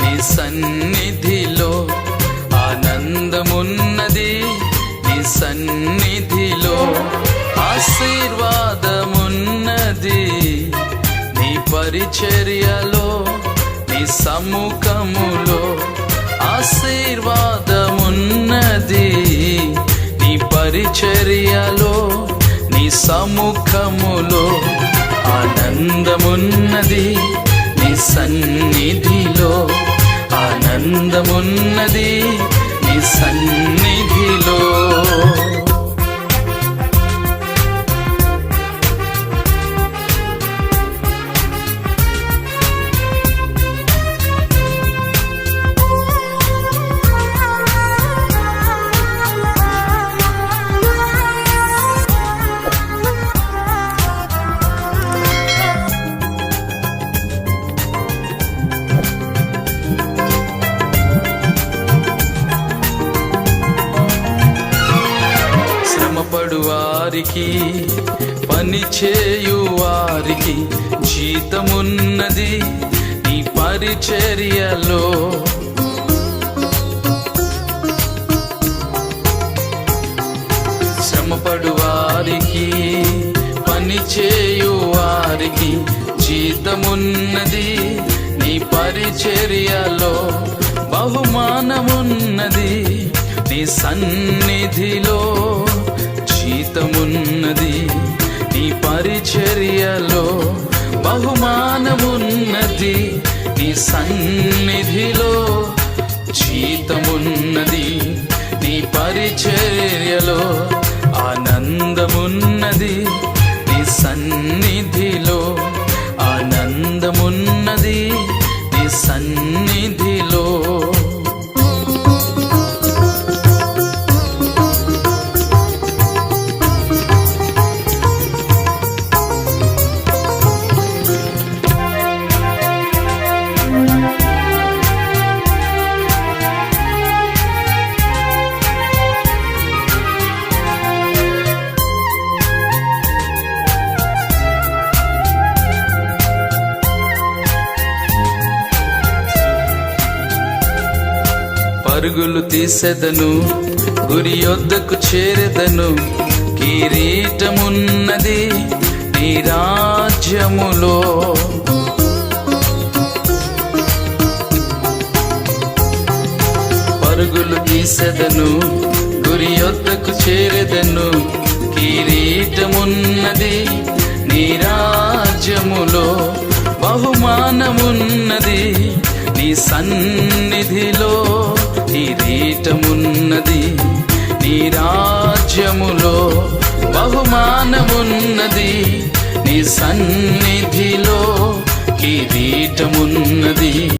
నీ సన్నిధిలో ఆనందమున్నది. నీ సన్నిధిలో ఆశీర్వాదమున్నది. నీ పరిచర్యలో నీ సముఖములో ఆశీర్వాదమున్నది. నీ పరిచర్యలో నీ సముఖములో ఆనందమున్నది. సన్నిధిలో ఆనందమున్నది నీ సన్నిధి. వారికి పని చేయు వారికి జీతమున్నది నీ పరిచర్యలో. శ్రమపడు వారికి పని చేయు వారికి జీతమున్నది నీ పరిచర్యలో. బహుమానమున్నది నీ సన్నిధిలో. పరిచర్యలో బహుమానమున్నది నీ సన్నిధిలో జీతమున్నది నీ పరిచర్యలో పరుగులు తీసెదను గురి యొద్దకు చేరెదను. కిరీటమున్నది నీ రాజ్యములో. పరుగులు తీసెదను గురి యొద్దకు చేరెదను. కిరీటమున్నది నీ రాజ్యములో. బహుమానమున్నది నీ సన్నిధిలో. కిరీటమున్నది నీ రాజ్యములో బహుమానమున్నది. నీ సన్నిధిలో కిరీటమున్నది.